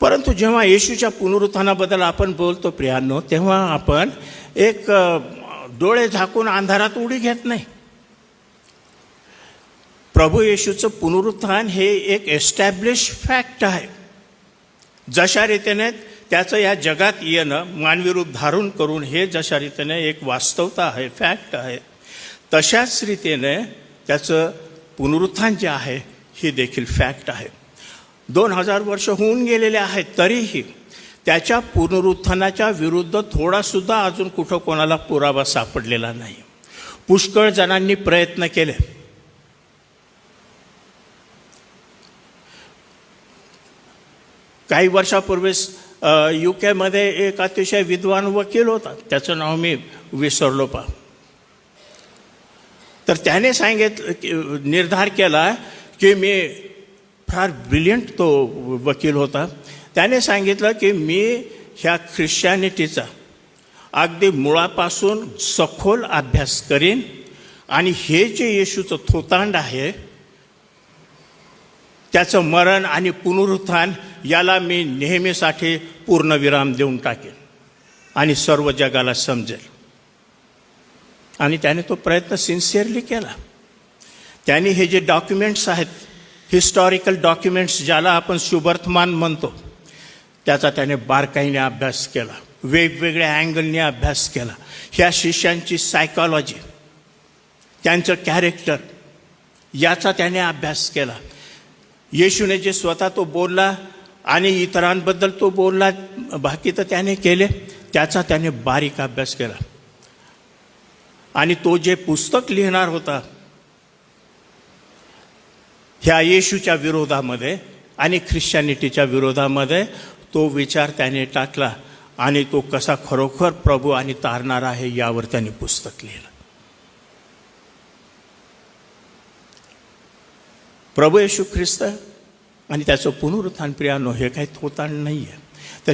परंतु जेव्हा येशूच्या पुनरुत्थानाबद्दल आपण बोलतो प्रियांनो तेव्हा आपण एक डोळे झाकून अंधारात उडी घेत नाही. प्रभू येशूचं पुनरुत्थान हे एक एस्टॅब्लिश फॅक्ट आहे. जशा रीतीने त्याचं या जगात येणं मानवी रूप धारण करून हे जशा रीतीने एक वास्तवता आहे फॅक्ट आहे तशाच रीतीने त्याचं पुनरुत्थान जे आहे ही देखील फॅक्ट आहे. दोन हजार वर्ष होऊन गेलेले आहेत तरीही त्याच्या पुनरुत्थानाच्या विरुद्ध थोडासुद्धा अजून कुठं कोणाला पुरावा सापडलेला नाही. पुष्कळ जणांनी प्रयत्न केले. काही वर्षापूर्वीच यू केमध्ये एक अतिशय विद्वान वकील होता. त्याचं नाव मी विसरलो पा. तर त्याने सांगितलं की निर्धार केला की मी फार ब्रिलियंट तो वकील होता. त्याने सांगितलं की मी ह्या ख्रिश्चॅनिटीचा अगदी मुळापासून सखोल अभ्यास करीन आणि हे जे येशूचं थोतांड आहे त्याचं मरण आणि पुनरुत्थान याला मी नेहमीसाठी पूर्णविराम देऊन टाकेन आणि सर्व जगाला समजेल. आणि त्याने तो प्रयत्न सिन्सिअरली केला. त्याने हे जे डॉक्युमेंट्स आहेत हिस्टॉरिकल डॉक्युमेंट्स ज्याला आपण शुभर्थमान म्हणतो त्याचा त्याने बारकाईने अभ्यास केला वेगवेगळ्या अँगलने अभ्यास केला. ह्या शिष्यांची सायकॉलॉजी त्यांचं कॅरेक्टर याचा त्याने अभ्यास केला. येशूने जे स्वतः तो बोलला आणि इतरांबद्दल तो बोलला बाकी तर त्याने केले त्याचा त्याने बारीक अभ्यास केला. आणि तो जे पुस्तक लिहिणार होता ह्या येशूच्या विरोधामध्ये आणि ख्रिश्चॅनिटीच्या विरोधामध्ये तो विचार त्याने टाकला आणि तो कसा खरोखर प्रभू आणि तारणार आहे यावर त्यांनी पुस्तक लिहिलं. प्रभू येशू ख्रिस्त आणि त्याचं पुनरुत्थान प्रियानो हे काही थोतांड नाही आहे तर